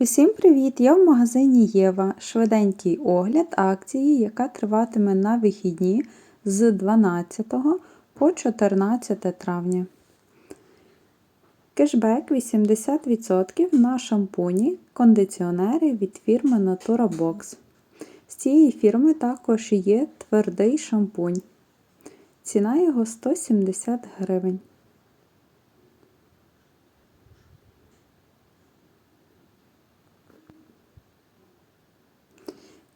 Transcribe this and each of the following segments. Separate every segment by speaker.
Speaker 1: Усім привіт! Я в магазині Єва. Швиденький огляд акції, яка триватиме на вихідні з 12 по 14 травня. Кешбек 80% на шампуні, кондиціонери від фірми Natura Box. З цієї фірми також є твердий шампунь. Ціна його 170 гривень.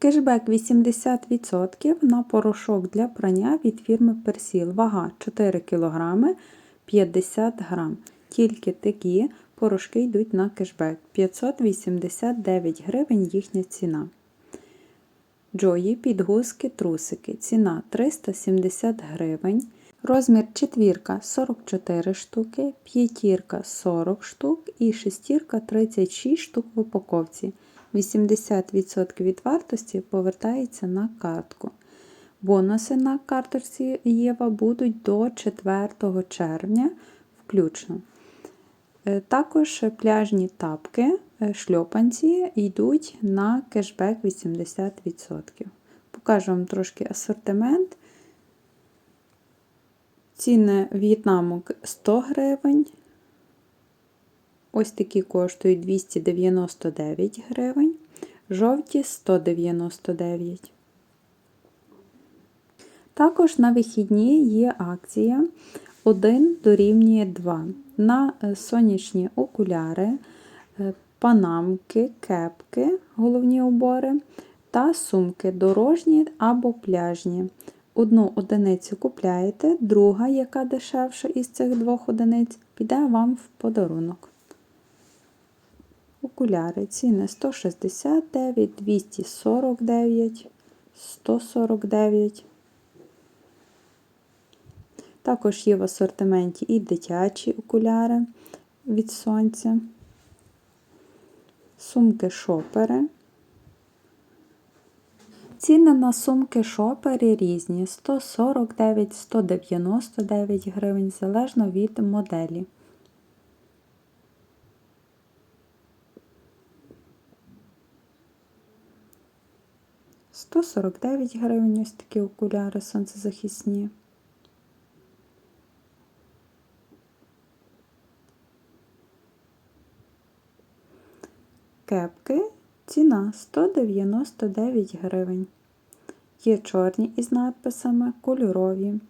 Speaker 1: Кешбек 80% на порошок для прання від фірми Персіл. Вага 4 кг 50 г. Тільки такі порошки йдуть на кешбек. 589 гривень їхня ціна. Джої підгузки трусики. Ціна 370 гривень. Розмір четвірка 44 штуки, п'ятірка 40 штук і шестірка 36 штук в упаковці. 80% від вартості повертається на картку. Бонуси на карточці Єва будуть до 4 червня включно. Е, також пляжні тапки, е, шльопанці йдуть на кешбек 80%. Покажу вам трошки асортимент. Ціни в'єтнамок 100 гривень. Ось такі коштують 299 гривень, жовті 199. Також на вихідні є акція 1 дорівнює 2 на е, сонячні окуляри, е, панамки, кепки, головні убори та сумки дорожні або пляжні. Одну одиницю купляєте, друга, яка дешевша із цих двох одиниць, піде вам в подарунок. Окуляри ціни 169, 249, 149. Також є в асортименті і дитячі окуляри від сонця, сумки шопери. Ціни на сумки шопери різні 149-199 гривень, залежно від моделі. 149 гривень ось такі окуляри сонцезахисні. Кепки ціна 199 гривень. Є чорні із надписами, кольорові,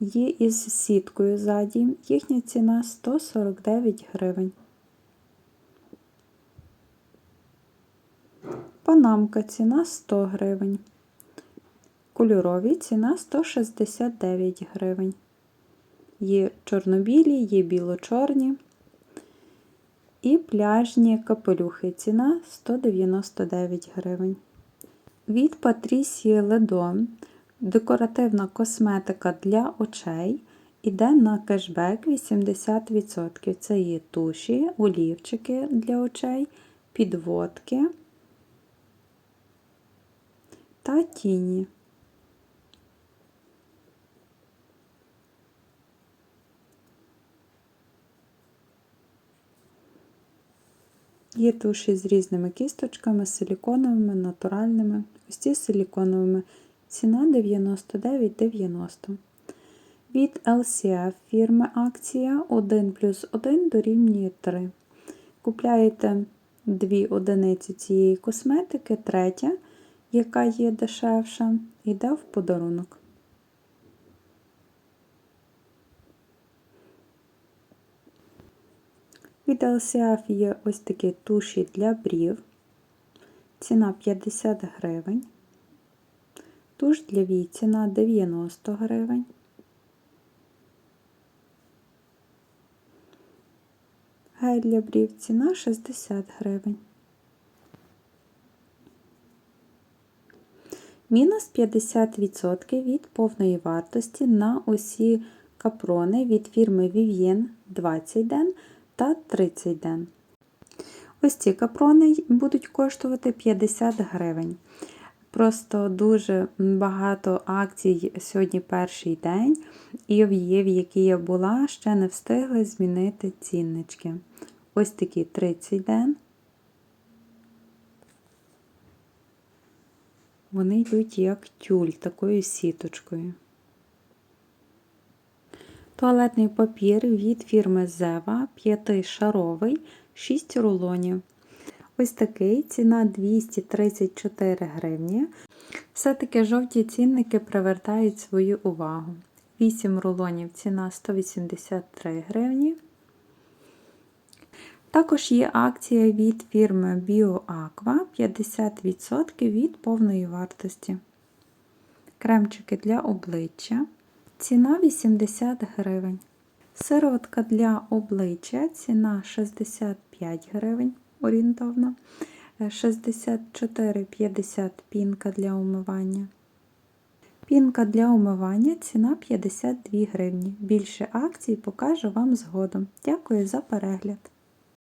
Speaker 1: є із сіткою ззаді, їхня ціна 149 гривень. Панамка ціна 100 гривень. Кольорові ціна 169 гривень. Є чорнобілі, є біло-чорні. І пляжні капелюхи. Ціна 199 гривень. Від Патрісії Ледо декоративна косметика для очей іде на кешбек 80%. Це є туші, олівчики для очей, підводки та тіні. Є туші з різними кісточками, силіконовими, натуральними. Ось ці силіконовими. Ціна 99,90. Від LCF фірми акція 1 плюс 1 дорівнює 3. Купляєте 2 одиниці цієї косметики, третя яка є дешевша, йде в подарунок. Від LCF є ось такі туші для брів. Ціна 50 гривень. Туш для вій ціна 90 гривень. Гель для брів ціна 60 гривень. Мінус 50% від повної вартості на усі капрони від фірми Vivien 20 ден та 30 ден. Ось ці капрони будуть коштувати 50 гривень. Просто дуже багато акцій сьогодні перший день, і в Єві, які я була, ще не встигли змінити ціннички. Ось такі 30 ден. Вони йдуть як тюль такою сіточкою. Туалетний папір від фірми Зева 5-шаровий, 6 рулонів. Ось такий, ціна 234 гривні. Все-таки жовті цінники привертають свою увагу. 8 рулонів ціна 183 гривні. Також є акція від фірми BioAqua 50% від повної вартості. Кремчики для обличчя. Ціна 80 гривень. Сироватка для обличчя ціна 65 гривень орієнтовно. 64,50 пінка для умивання. Пінка для умивання ціна 52 гривні. Більше акцій покажу вам згодом. Дякую за перегляд!